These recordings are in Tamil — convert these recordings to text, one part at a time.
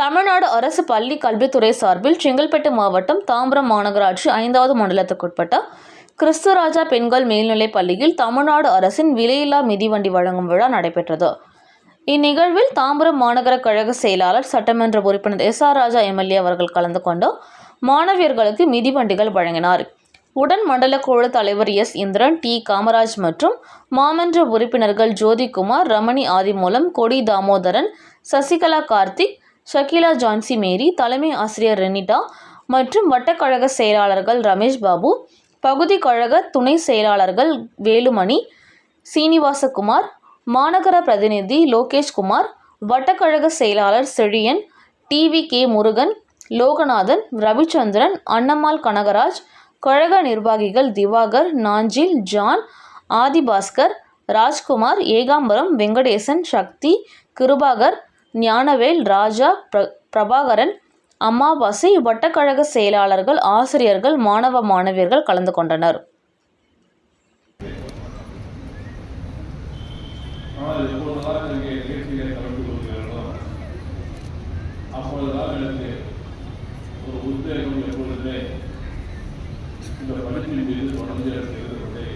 தமிழ்நாடு அரசு பள்ளி கல்வித்துறை சார்பில் செங்கல்பட்டு மாவட்டம் தாம்பரம் மாநகராட்சி ஐந்தாவது மண்டலத்துக்குட்பட்ட கிறிஸ்துராஜா பெண்கள் மேல்நிலைப் பள்ளியில் தமிழ்நாடு அரசின் விலையில்லா மிதிவண்டி வழங்கும் விழா நடைபெற்றது. இந்நிகழ்வில் தாம்பரம் மாநகர கழக செயலாளர் சட்டமன்ற உறுப்பினர் எஸ் ஆர் ராஜா எம்எல்ஏ அவர்கள் கலந்து கொண்டு மாணவியர்களுக்கு மிதிவண்டிகள் வழங்கினார். உடன் மண்டல குழு தலைவர் எஸ் இந்திரன் டி காமராஜ் மற்றும் மாமன்ற உறுப்பினர்கள் ஜோதிகுமார் ரமணி ஆதிமூலம் கொடி தாமோதரன் சசிகலா கார்த்திக் ஷக்கீலா ஜான்சி மேரி தலைமை ஆசிரியர் ரெனிட்டா மற்றும் வட்டக்கழக செயலாளர்கள் ரமேஷ் பாபு பகுதி கழக துணை செயலாளர்கள் வேலுமணி சீனிவாசகுமார் மாநகர பிரதிநிதி லோகேஷ்குமார் வட்டக்கழக செயலாளர் Chezhiyan T V K Murugan Loganathan Ravichandran Annammal Kanagaraj கழக நிர்வாகிகள் திவாகர் நாஞ்சில் ஜான் ஆதிபாஸ்கர் ராஜ்குமார் ஏகாம்பரம் வெங்கடேசன் சக்தி கிருபாகர் ஞானவேல் ராஜா பிர பிரபாகரன் அமாவாசை வட்டக்கழக செயலாளர்கள் ஆசிரியர்கள் மாணவ மாணவியர்கள் கலந்து கொண்டனர். அப்பொழுதுதான் எனக்கு ஒரு உத்வேகம் எப்பொழுதுமே இந்த மீது தொடர்ந்து எனக்கு கொண்டே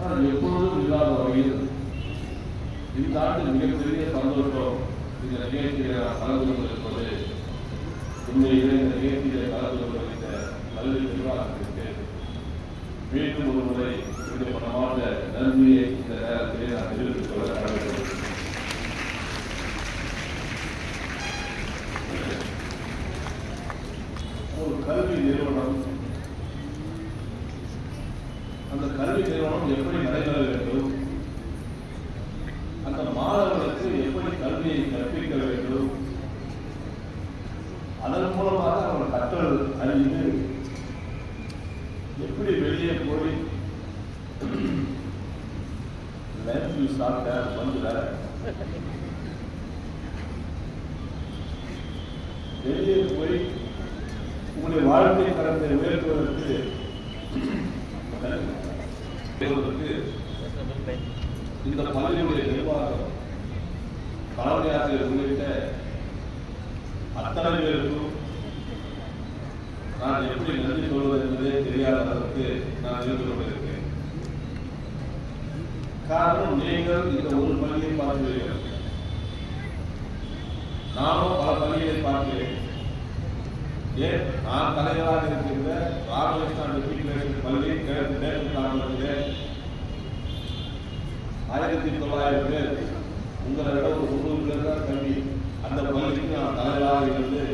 ஆனால் எப்பொழுதும் இல்லாத வகையில் இந்த ஆண்டு மிகப்பெரிய சந்தோஷம் இந்த நிகழ்ச்சியில நான் கலந்து கொண்டிருப்பது உண்மையிலே இந்த நிகழ்ச்சியிலே கலந்து கொண்டிருந்த கல்வி நிர்வாகத்திற்கு மீண்டும் ஒரு முறை என்னுடைய மனமார்ந்த நன்றியை இந்த நேரத்திலே நான் தெரிவித்துக் கொள்ள கடமைப்படுகிறேன் ஒரு கல்வி நிறுவனம். அந்த கல்வி நிறுவனம் எப்படி நடைபெற வேண்டும் அந்த மாணவர்களுக்கு எப்படி கல்வியை கற்பிக்க வேண்டும் அதன் மூலமாக அவன் கற்றல் அறிந்து எப்படி வெளியே போய் லைஃப் யூ சாப்பிட்ட வந்துல வெளியே போய் உங்களுடைய வாழ்க்கை தரத்தை உயர்த்துவதற்கு உயர்த்துவதற்கு இந்த பள்ளியுடைய நிர்வாகம் தலைமை ஆசிரியர் உள்ளிட்ட அத்தனை பேருக்கும் நான் எப்படி நன்றி சொல்வது என்பதே தெரியாத அளவுக்கு நான் இருந்து கொண்டிருக்கேன் காரணம் நீங்கள் இந்த ஒரு பள்ளியை பார்க்கிறீர்கள் நானும் பல பள்ளிகளை பார்க்கிறேன் ஏன்? நான் தலைவராக இருக்கின்ற ராமகிருஷ்ணா மெட்ரிகுலேஷன் பள்ளி கிழக்கு மேற்கு காரணத்திலே ஆயிரத்தி தொள்ளாயிரம் பேர் உங்களை விட ஒரு முந்நூறு பேர் தான் கல்வி. அந்த பள்ளிக்கு நான் தலைவராக இருந்து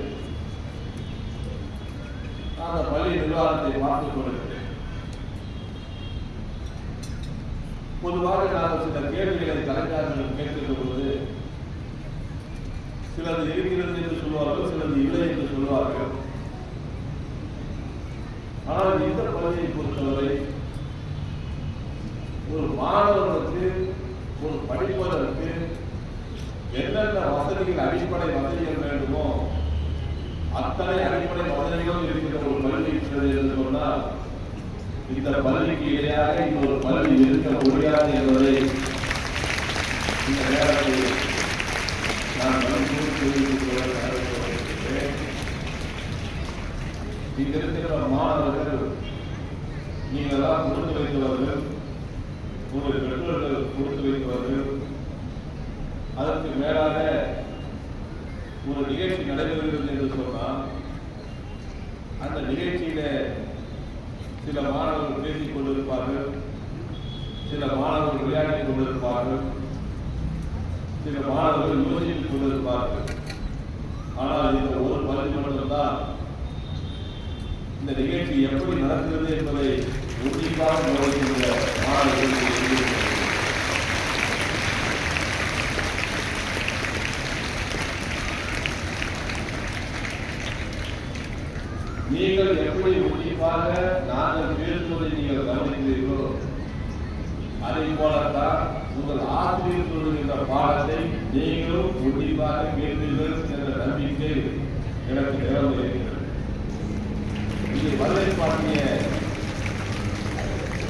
அந்த பள்ளி நிர்வாகத்தை மாற்றிக் கொண்டிருக்கிறேன். பொதுவாக நாங்கள் சில கேள்விகளை கலைஞர்கள் கேட்கின்ற பொழுது சிலது இருக்கிறது என்று சொல்வார்கள் சிலது இல்லை என்று சொல்வார்கள். ஆனால் இந்த பள்ளியை பொறுத்தவரை ஒரு மாணவர்களுக்கு ஒரு படிப்பதற்கு என்னென்ன வசதிகள் அடிப்படை வசதிகள் வேண்டுமோ அத்தனை அடிப்படை வசதிகளும் இருக்கிற ஒரு பள்ளி என்று சொன்னால் இந்த பள்ளிக்கு இடையாக இந்த ஒரு பள்ளி இருக்க முடியாது என்பதை இந்த நேரத்தில் நான் மனப்பூர்வம் இங்க இருக்கிற மாணவர்கள் நீங்கள் தான் கொடுத்து வைத்தவர்கள் உங்கள் பெற்றோர்கள் கொடுத்து வைத்தவர்கள் அதற்கு மேலாக ஒரு நிகழ்ச்சி நடைபெறுகிறது என்று சொன்னால் அந்த நிகழ்ச்சியில சில மாணவர்கள் பேசிக் கொண்டிருப்பார்கள் சில மாணவர்கள் விளையாடிக் கொண்டிருப்பார்கள் சில மாணவர்கள் யோசித்துக் கொண்டிருப்பார்கள். ஆனால் இந்த ஒரு பகுதி மட்டும்தான். இந்த நிகழ்ச்சி எப்படி நடக்கிறது என்பதை உறுதிப்பாக கவனிக்கின்ற மாணவர்கள் நீங்கள் எப்படி உன்னிப்பாக நாங்கள் பேசுவதை நீங்கள் கவனிக்கிறீர்களோ அதை போலத்தான் உங்கள் ஆசிரியர் சொல்லுகின்ற பாடத்தை நீங்களும் உன்னிப்பாக கேட்பீர்கள் என்ற நம்பிக்கை எனக்கு நிறந்து இருக்கிறது. இங்கே வருகை பாட்டிய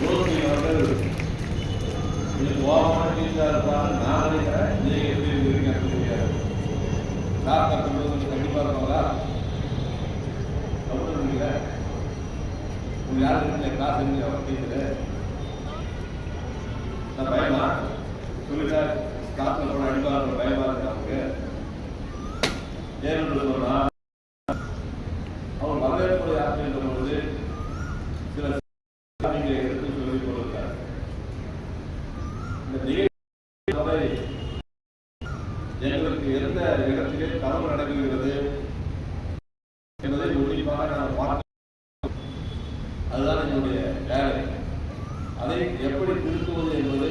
ரோசி அவர்கள் இது கோபமான கண்டிப்பாக இருப்பாங்க நான் நினைக்கிறேன் நீங்க எப்படி இருக்கீங்க தெரியாது காசு கட்டுறது கண்டிப்பாக இருப்பாங்களா சொல்லுங்க உங்களுக்கு இல்லை காசு இல்லை அவர் கேட்குது நான் பயமா? சொல்லுங்க காசுல போன அடிப்பாங்க பயமா இருக்கு அவங்க ஏன்னு சொன்னா அவர் யாத்திரை பொழுது சில எடுத்து சொல்லிக் கொடுத்தார். இந்த நிகழ்ச்சி எங்களுக்கு எந்த இடத்திலே தரவு நடக்குகிறது என்பதை உன்னிப்பாக நான் பார்க்க அதுதான் என்னுடைய வேலை அதை எப்படி திருத்துவது என்பது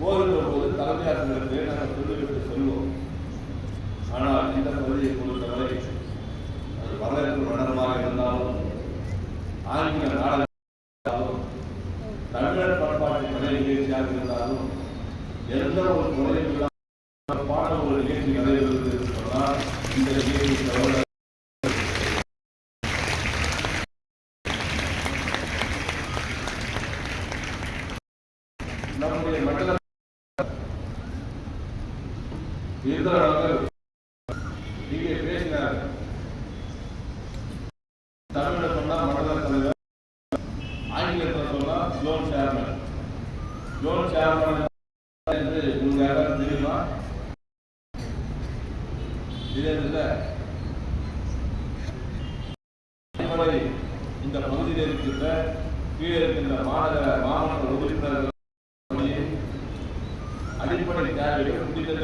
போகின்ற போது தலைமை ஆசிரியருக்கு நாங்கள் சொல்லிவிட்டு செல்வோம் ஆனால் இந்த பகுதியை பொறுத்தவரை அது வரவேற்பு நடனமாக இருந்தாலும் ஆங்கில நாடகம் இருந்தாலும் தமிழர் பண்பாட்டு கலை நிகழ்ச்சியாக இருந்தாலும் எந்த ஒரு குறையும் பாடல் ஒரு கேள்வி நிறைவேறுவது சொன்னால் இந்த கேள்வி தவிர நம்முடைய மண்டல இருந்தவர்கள் இங்கே பேசினார் தமிழில் சொன்னா மண்டல தலைவர் ஆங்கிலத்தில் சொன்னா ஜோன் சேர்மன் ஜோன் சேர்மன் என்று உங்களுக்கு யாராவது தெரியுமா தெரியாதுல்ல அடிப்படை இந்த பகுதியில் இருக்கின்ற கீழே இருக்கின்ற மாநகர மாவட்ட உறுப்பினர்கள் அடிப்படை தேவைகள் முடிந்தது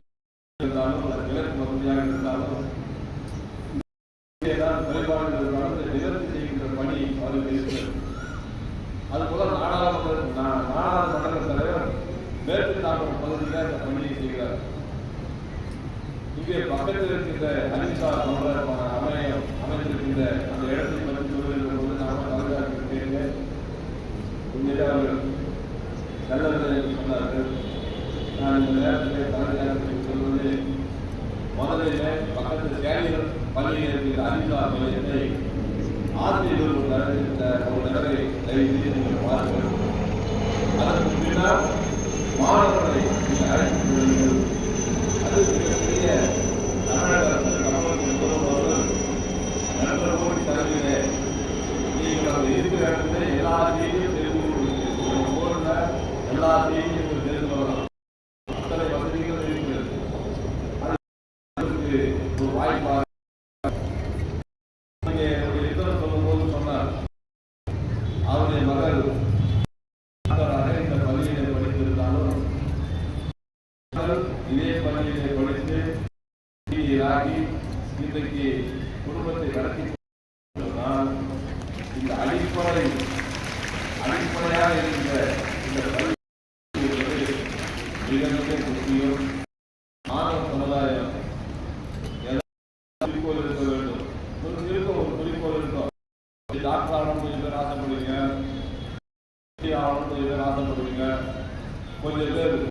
இருந்தாலும் கிழக்கு பகுதியாக இருந்தாலும் குறைபாடுகள் இருந்தாலும் நிவர்த்தி செய்கின்ற பணி அவருக்கு இருக்கிறது. அதுபோல நாடாளுமன்ற நாடாளுமன்ற தலைவர் மேற்கு தாக்கம் பகுதியில் அந்த பணியை செய்கிறார். இங்கே பக்கத்தில் இருக்கின்ற அனிதா தமிழர் அமையம் அமைந்திருக்கின்ற அந்த இடத்தில் பற்றி சொல்லுகின்ற போது நாம தலைவராக கேட்கிறேன் உண்மையிலே அவர்கள் சொன்னார்கள். நான் இந்த நேரத்தில் தலைவராக சொல்வது முதலில் பக்கத்து சேலைகள் பள்ளியில் இருக்கிற அனிதா நிலையத்தை ஆசிரியர்கள் ஒரு இந்த ஒரு நகரை தயவு செய்து நீங்கள் அதற்கு பின்னால் மாணவர்களை நீங்கள் அழைத்து விடுங்கள் அது மிகப்பெரிய தமிழக அரசு கவனத்தில் கொள்ளும்போது நண்பர் கோடி தலைமையிலே நீங்கள் அங்கே இருக்கிற இடத்துல எல்லா செய்தியும் தெரிந்து கொள்வீர்கள் போன்ற எல்லா செய்தியும் நீங்கள் தெரிந்து கொள்ளலாம் அத்தனை வசதிகள் இருக்கிறது அதற்கு ஒரு வாய்ப்பாக அவருடைய மகள் இந்த பள்ளியிலே படித்திருந்தாலும் இதே பள்ளியிலே படித்து ஆகி இன்றைக்கு குடும்பத்தை நடத்தி இந்த அடிப்படை அடிப்படையாக இருந்த இந்த பள்ளி என்பது மிக மிக முக்கியம் மாணவ சமுதாயம் குறிக்கோள் இருக்க வேண்டும் ஒரு இருக்கும் ஒரு குறிக்கோள் இருக்கும் டாக்டர் ஆகணும்னு கொஞ்சம் பேர் ஆசைப்படுவீங்க. ஆகணும் கொஞ்சம் பேர் ஆசைப்படுவீங்க. கொஞ்சம் பேர்